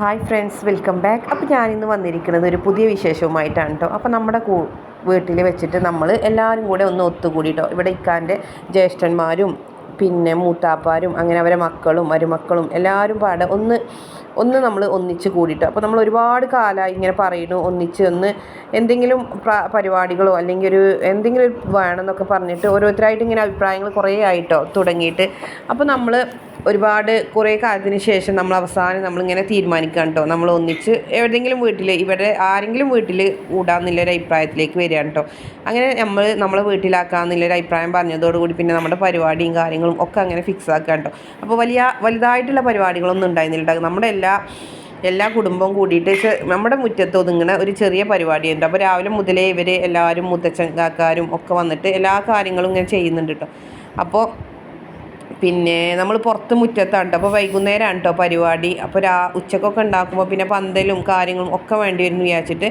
Hi friends welcome back അപ്പോൾ ഞാനിന്ന് വന്നിരിക്കുന്നത് ഒരു പുതിയ വിശേഷവുമായിട്ടാണ് കേട്ടോ അപ്പോൾ നമ്മുടെ കൂ വീട്ടിൽ വെച്ചിട്ട് നമ്മൾ എല്ലാവരും കൂടെ ഒന്ന് ഒത്തുകൂടി കേട്ടോ ഇവിടെ ഇക്കാന്റെ ജ്യേഷ്ഠന്മാരും പിന്നെ മൂത്താപ്പാരും അങ്ങനെ അവരെ മക്കളും മരുമക്കളും എല്ലാവരും പാടെ ഒന്ന് ഒന്ന് നമ്മൾ ഒന്നിച്ച് കൂടിയിട്ട്. അപ്പോൾ നമ്മൾ ഒരുപാട് കാലമായി ഇങ്ങനെ പറയുന്നു ഒന്നിച്ച് ഒന്ന് എന്തെങ്കിലും പരിപാടികളോ അല്ലെങ്കിൽ ഒരു എന്തെങ്കിലും വേണമെന്നൊക്കെ പറഞ്ഞിട്ട് ഓരോരുത്തരായിട്ട് ഇങ്ങനെ അഭിപ്രായങ്ങൾ കുറേ ആയിട്ടോ തുടങ്ങിയിട്ട്. അപ്പോൾ നമ്മൾ ഒരുപാട് കുറേ കാലത്തിന് ശേഷം നമ്മൾ അവസാനം നമ്മളിങ്ങനെ തീരുമാനിക്കാം കേട്ടോ നമ്മൾ ഒന്നിച്ച് എവിടെയെങ്കിലും വീട്ടിൽ ഇവിടെ ആരെങ്കിലും വീട്ടിൽ കൂടാന്നുള്ളൊരു അഭിപ്രായത്തിലേക്ക് വരികയാണ് കേട്ടോ അങ്ങനെ നമ്മൾ നമ്മളെ വീട്ടിലാക്കാമെന്നുള്ളൊരു അഭിപ്രായം പറഞ്ഞതോടുകൂടി പിന്നെ നമ്മുടെ പരിപാടിയും കാര്യങ്ങളും ഒക്കെ അങ്ങനെ ഫിക്സ് ആക്കാം കേട്ടോ അപ്പോൾ വലിയ വലുതായിട്ടുള്ള പരിപാടികളൊന്നും ഉണ്ടായിരുന്നില്ല നമ്മുടെ എല്ലാ എല്ലാ കുടുംബവും കൂടിയിട്ട് നമ്മുടെ മുറ്റത്ത് ഒതുങ്ങുന്ന ഒരു ചെറിയ പരിപാടിയുണ്ട്. അപ്പോൾ രാവിലെ മുതലേ ഇവർ എല്ലാവരും മുത്തച്ഛൻ കാക്കാരും ഒക്കെ വന്നിട്ട് എല്ലാ കാര്യങ്ങളും ഇങ്ങനെ ചെയ്യുന്നുണ്ട് കേട്ടോ അപ്പോൾ പിന്നെ നമ്മൾ പുറത്ത് മുറ്റത്താണ് കേട്ടോ അപ്പോൾ വൈകുന്നേരമാണ് കേട്ടോ പരിപാടി. അപ്പോൾ രാ ഉച്ചക്കൊക്കെ ഉണ്ടാക്കുമ്പോൾ പിന്നെ പന്തലും കാര്യങ്ങളും ഒക്കെ വേണ്ടി വരുന്നു വിചാരിച്ചിട്ട്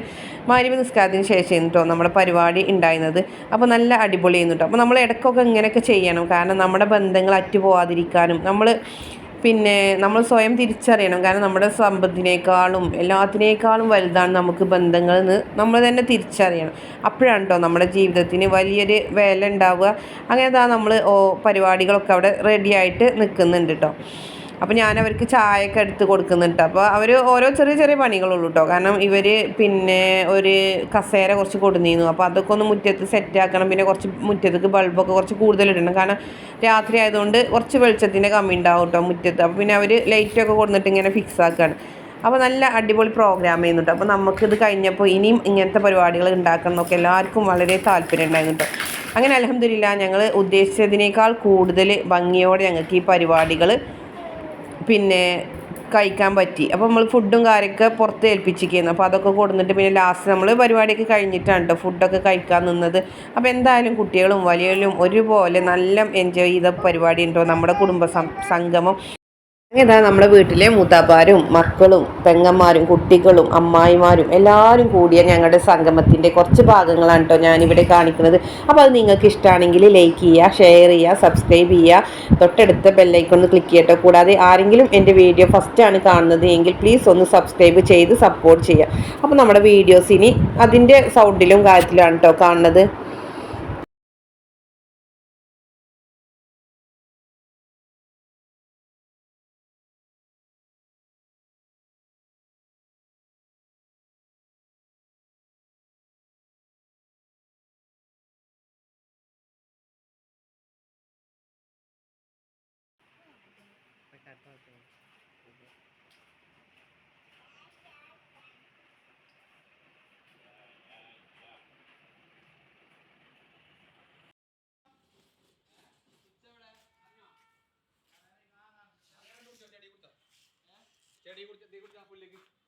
മാരിവ് നിസ്കാരത്തിന് ശേഷം കേട്ടോ നമ്മുടെ പരിപാടി ഉണ്ടായിരുന്നത്. അപ്പോൾ നല്ല അടിപൊളിയായിരുന്നു കേട്ടോ അപ്പോൾ നമ്മൾ ഇടയ്ക്കൊക്കെ ഇങ്ങനെയൊക്കെ ചെയ്യണം. കാരണം നമ്മുടെ ബന്ധങ്ങൾ അറ്റുപോകാതിരിക്കാനും നമ്മൾ പിന്നെ നമ്മൾ സ്വയം തിരിച്ചറിയണം. കാരണം നമ്മുടെ സമ്പത്തിനേക്കാളും എല്ലാത്തിനേക്കാളും വലുതാണ് നമുക്ക് ബന്ധങ്ങൾ എന്ന് നമ്മൾ തന്നെ തിരിച്ചറിയണം. അപ്പോഴാണ് കേട്ടോ നമ്മുടെ ജീവിതത്തിന് വലിയൊരു വില ഉണ്ടാവുക. അങ്ങനെ നമ്മൾ ഓ പരിപാടികളൊക്കെ അവിടെ റെഡിയായിട്ട് നിൽക്കുന്നുണ്ട് കേട്ടോ അപ്പോൾ ഞാൻ അവർക്ക് ചായയൊക്കെ എടുത്ത് കൊടുക്കുന്നുണ്ട്. അപ്പോൾ അവർ ഓരോ ചെറിയ ചെറിയ പണികളുള്ളൂ കേട്ടോ കാരണം ഇവർ പിന്നെ ഒരു കസേര കുറച്ച് കൊടുന്നിരുന്നു. അപ്പോൾ അതൊക്കെ ഒന്ന് മുറ്റത്ത് സെറ്റ് ആക്കണം. പിന്നെ കുറച്ച് മുറ്റത്തേക്ക് ബൾബൊക്കെ കുറച്ച് കൂടുതൽ ഇടണം. കാരണം രാത്രി ആയതുകൊണ്ട് കുറച്ച് വെളിച്ചത്തിന്റെ കമ്മി ഉണ്ടാവും കേട്ടോ മുറ്റത്ത്. അപ്പോൾ പിന്നെ അവർ ലൈറ്റൊക്കെ കൊടുത്തിട്ട് ഇങ്ങനെ ഫിക്സ് ആക്കുകയാണ് അപ്പോൾ നല്ല അടിപൊളി പ്രോഗ്രാം ചെയ്യുന്നുണ്ട് അപ്പോൾ നമുക്കിത് കഴിഞ്ഞപ്പോൾ ഇനിയും ഇങ്ങനത്തെ പരിപാടികൾ ഉണ്ടാക്കണം എന്നൊക്കെ എല്ലാവർക്കും വളരെ താല്പര്യം ഉണ്ടായിരുന്നു അങ്ങനെ അലഹമില്ല ഞങ്ങൾ ഉദ്ദേശിച്ചതിനേക്കാൾ കൂടുതൽ ഭംഗിയോടെ ഞങ്ങൾക്ക് ഈ പരിപാടികൾ പിന്നെ കഴിക്കാൻ പറ്റി. അപ്പോൾ നമ്മൾ ഫുഡും കാര്യമൊക്കെ പുറത്ത് ഏൽപ്പിച്ചിരിക്കുന്നു. അപ്പോൾ അതൊക്കെ കൊടുത്തിട്ട് പിന്നെ ലാസ്റ്റ് നമ്മൾ പരിപാടിയൊക്കെ കഴിഞ്ഞിട്ടാണ് കേട്ടോ ഫുഡൊക്കെ കഴിക്കാൻ നിന്നത്. അപ്പോൾ എന്തായാലും കുട്ടികളും വലിയവരും ഒരുപോലെ നല്ല എൻജോയ് ചെയ്ത പരിപാടി ഉണ്ടോ നമ്മുടെ കുടുംബ സംഗമം. ഇതാ നമ്മുടെ വീട്ടിലെ മൂത്താപ്പാരും മക്കളും പെങ്ങന്മാരും കുട്ടികളും അമ്മായിമാരും എല്ലാവരും കൂടിയ ഞങ്ങളുടെ സംഗമത്തിന്റെ കുറച്ച് ഭാഗങ്ങളാണ് കേട്ടോ ഞാനിവിടെ കാണിക്കുന്നത്. അപ്പോൾ അത് നിങ്ങൾക്ക് ഇഷ്ടമാണെങ്കിൽ ലൈക്ക് ചെയ്യുക ഷെയർ ചെയ്യുക സബ്സ്ക്രൈബ് ചെയ്യുക. തൊട്ടടുത്ത ബെല്ലൈക്കൊന്ന് ക്ലിക്ക് ചെയ്യട്ടോ. കൂടാതെ ആരെങ്കിലും എന്റെ വീഡിയോ ഫസ്റ്റാണ് കാണുന്നത് എങ്കിൽ പ്ലീസ് ഒന്ന് സബ്സ്ക്രൈബ് ചെയ്ത് സപ്പോർട്ട് ചെയ്യുക. അപ്പോൾ നമ്മുടെ വീഡിയോസ് ഇനി അതിന്റെ സൗണ്ടിലും കാര്യത്തിലാണ് കേട്ടോ കാണുന്നത്. चल ये गुड़ दे लेगी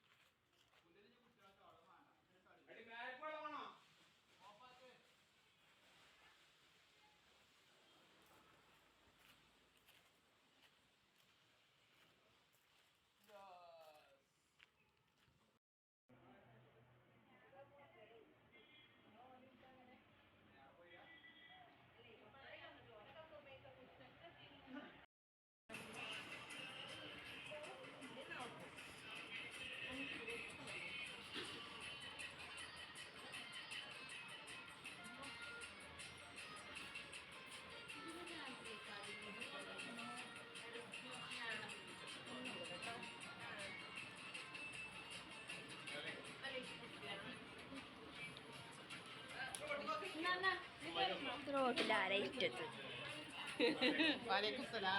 കയറി വലൈക്കും ഇതാ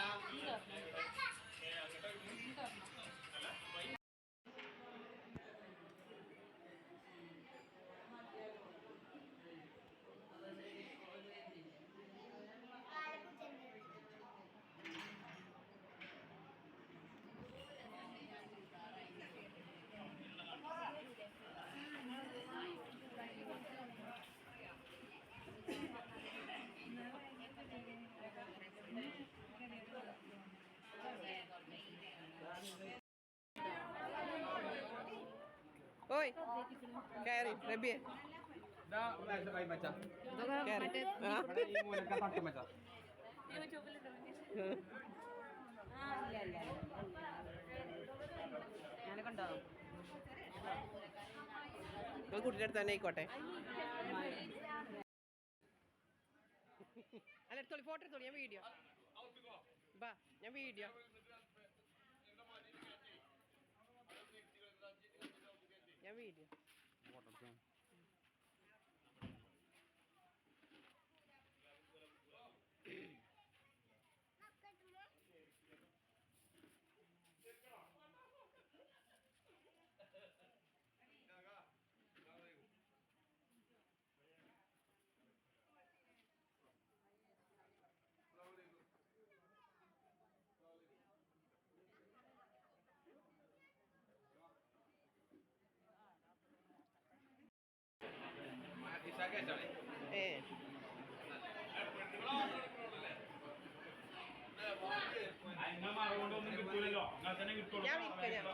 കയറി റബിയെ കുട്ടിയുടെ അടുത്ത് തന്നെ ആയിക്കോട്ടെ. അല്ല എടുത്തോളി ഫോട്ടോ എടുത്തോളി ഞാൻ വീഡിയോ. ബാ ഞാൻ വീഡിയോ. ഏ ഞാൻ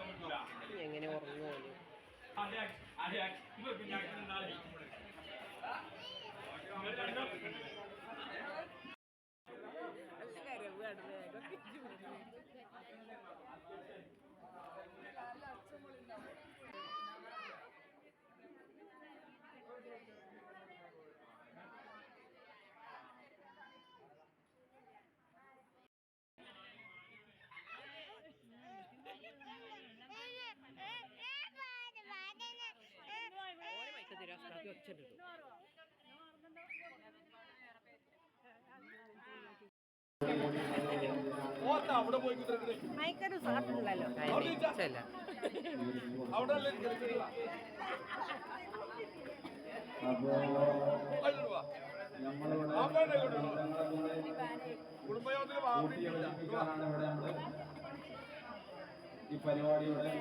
കിട്ടൂല. എങ്ങനെ ഉറങ്ങുമോ അതെ അതെ വാങ്ങിയിട്ടില്ല. വാ. ഇവിടെ കുടുംബയോഗത്തിൽ ഈ പരിപാടിയുടെ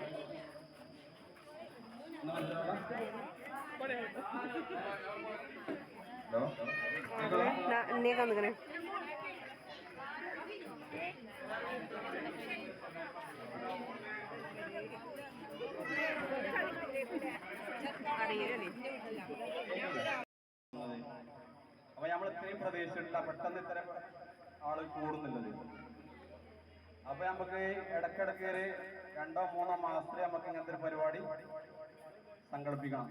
അപ്പൊ നമ്മൾ ഇത്രയും പ്രതീക്ഷിച്ചിട്ടില്ല. പെട്ടെന്ന് ഇത്ര ആൾ കൂടുന്നുള്ളത് അപ്പൊ നമുക്ക് ഇടക്കിടക്ക് രണ്ടോ മൂന്നോ മാസത്തിൽ നമുക്ക് ഇങ്ങനത്തെ ഒരു പരിപാടി സംഘടിപ്പിക്കണം.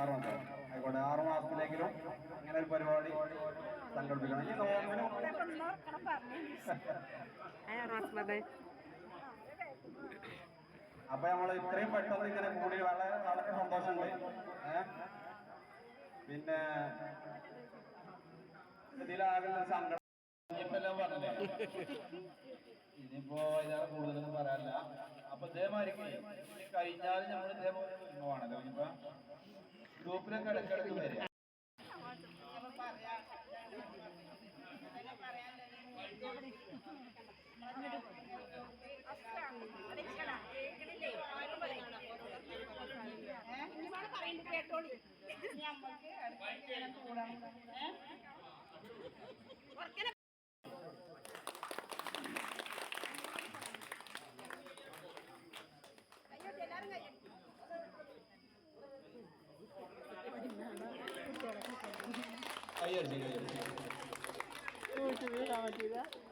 ആറ് മാസം. ആയിക്കോട്ടെ ആറ് മാസത്തിലെങ്കിലും അങ്ങനെ ഒരു പരിപാടി സംഘടിപ്പിക്കണം. ഈ നോമ്പിനും അപ്പൊ നമ്മൾ ഇത്രയും പെട്ടെന്ന് ഇങ്ങനെ കൂടി വളരെ വളരെ സന്തോഷമുണ്ട് പിന്നെ ഇതിലാകുന്ന സങ്കടം ഇനിയിപ്പോ ഇതാ കൂടുതലൊന്നും പറയാനില്ല. അപ്പൊ ഇതേമാതിരി കഴിഞ്ഞാൽ നമ്മൾ ഇതേപോലെ ആണല്ലോ ഇനിയിപ്പോ ഗ്രൂപ്പിലൊക്കെ ഇടയ്ക്കിടയ്ക്ക് വരിക. കേട്ടോളി ഞമ്മക്ക് അടുത്ത കൂടാൻ ஐயா ஐயா ஐயா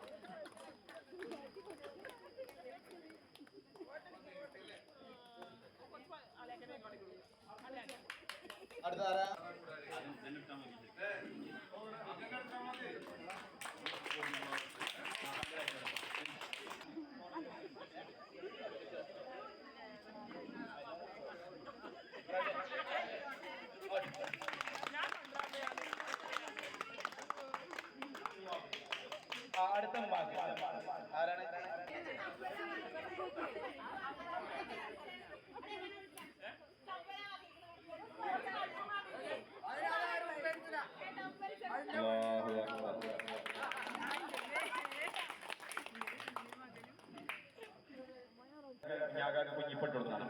ഞാകാക്ക് കുഞ്ഞിപ്പെട്ട് കൊടുത്താണ്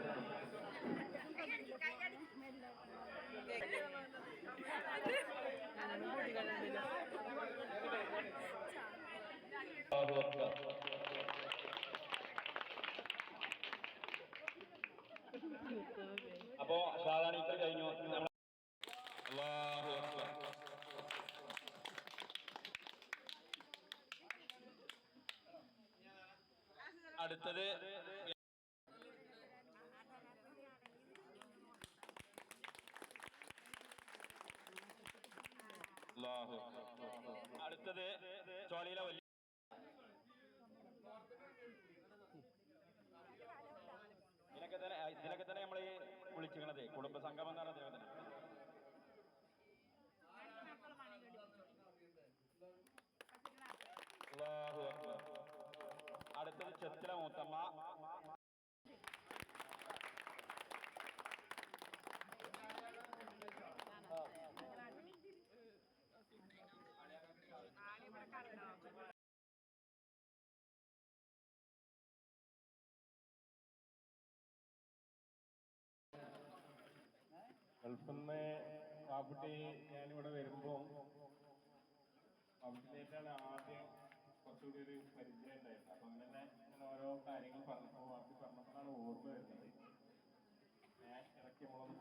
അപ്പോ സാധാരണ ഇത്ര കഴിഞ്ഞു? അക്ബർ. അടുത്തത് അല്ലാഹു അടുത്തത് ചോളിയിലെ വലിയ ഇതിനൊക്കെ തന്നെ നമ്മൾ നമ്മൾ വിളിച്ചിരിക്കണത് കുടുംബ സംഗമം എന്ന് പറഞ്ഞ തന്നെ. അടുത്തത് ചെത്തില മൂത്തമ്മ. ഗൾഫിൽ നിന്ന് കാപ്പുട്ടി ഞാനിവിടെ വരുമ്പോൾ പാപ്പുട്ടിയിലേക്കാണ് ആദ്യം കുറച്ചുകൂടി ഒരു പരിചയം ഉണ്ടായിരുന്നത്. അപ്പം തന്നെ ഞാൻ ഓരോ കാര്യങ്ങൾ പറഞ്ഞപ്പോൾ പാപ്പുട്ടി പറഞ്ഞപ്പോഴാണ് ഓർമ്മ വരുന്നത്. ഞാൻ ഇടയ്ക്ക് നമ്മളൊന്ന്